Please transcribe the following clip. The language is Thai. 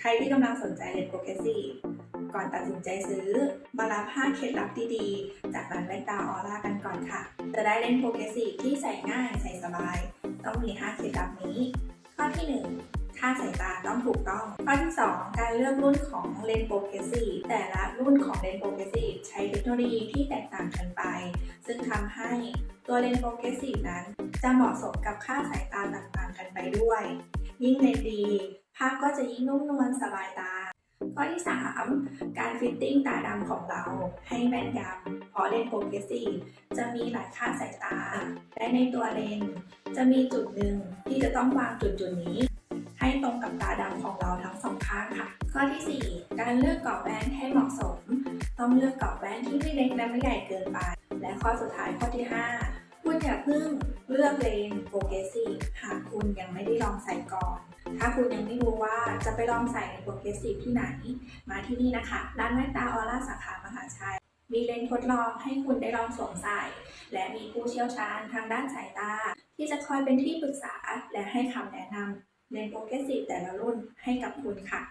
ใครที่กำลังสนใจเรียนโปรเกรสซีฟก่อนตัดสินใจซื้อ มารับ 5 เคล็ดลับดีๆ จากร้านแว่นตาออร่ากันก่อนค่ะ จะได้เล่นโปรเกรสซีฟที่ใส่ง่ายใส่สบาย ต้องมี 5 เคล็ดลับนี้ ข้อที่ 1 ค่าสายตาต้องถูกต้อง ข้อที่ 2 การเลือกรุ่นของเลนส์โปรเกรสซีฟแต่ละรุ่นของเลนส์โปรเกรสซีฟใช้เทคโนโลยีที่แตกต่างกันไป ซึ่งทำให้ตัวเลนส์โปรเกรสซีฟนั้น จะเหมาะสมกับค่าสายตาต่างๆกันไปด้วย ยิ่งเลนส์ดี ภาพก็จะยิ่งนุ่มนวลสบายตา ข้อที่ 3 การฟิตติ้งตาดำของเราให้แม่นยำเพราะเลนส์โปรเกรสซีฟจะมีหลายค่าสายตา และในตัวเลนส์จะมีจุดหนึ่งที่จะต้องวางจุดจุดๆนี้ ให้ตรงกับตาดำของเราทั้งสองข้างค่ะ ข้อที่ 4 การเลือกกรอบแว่นให้เหมาะสม ต้องเลือกกรอบแว่นที่ไม่เล็กและไม่ใหญ่เกินไป และข้อสุดท้ายข้อที่ 5คุณอย่าเพิ่งเลือกเลนส์โปรเกรสซีหากคุณยังไม่ได้ลองใส่ก่อน ถ้าคุณยังไม่รู้ว่าจะไปลองใส่ในโปรเกรสซีฟที่ไหน มาที่นี่นะคะ ร้านแว่นตาออร่าสาขามหาชัย มีเลนส์ทดลองให้คุณได้ลองสวมใส่ และมีผู้เชี่ยวชาญทางด้านสายตา ที่จะคอยเป็นที่ปรึกษาและให้คำแนะนำเลนส์โปรเกรสซีฟแต่ละรุ่นให้กับคุณค่ะ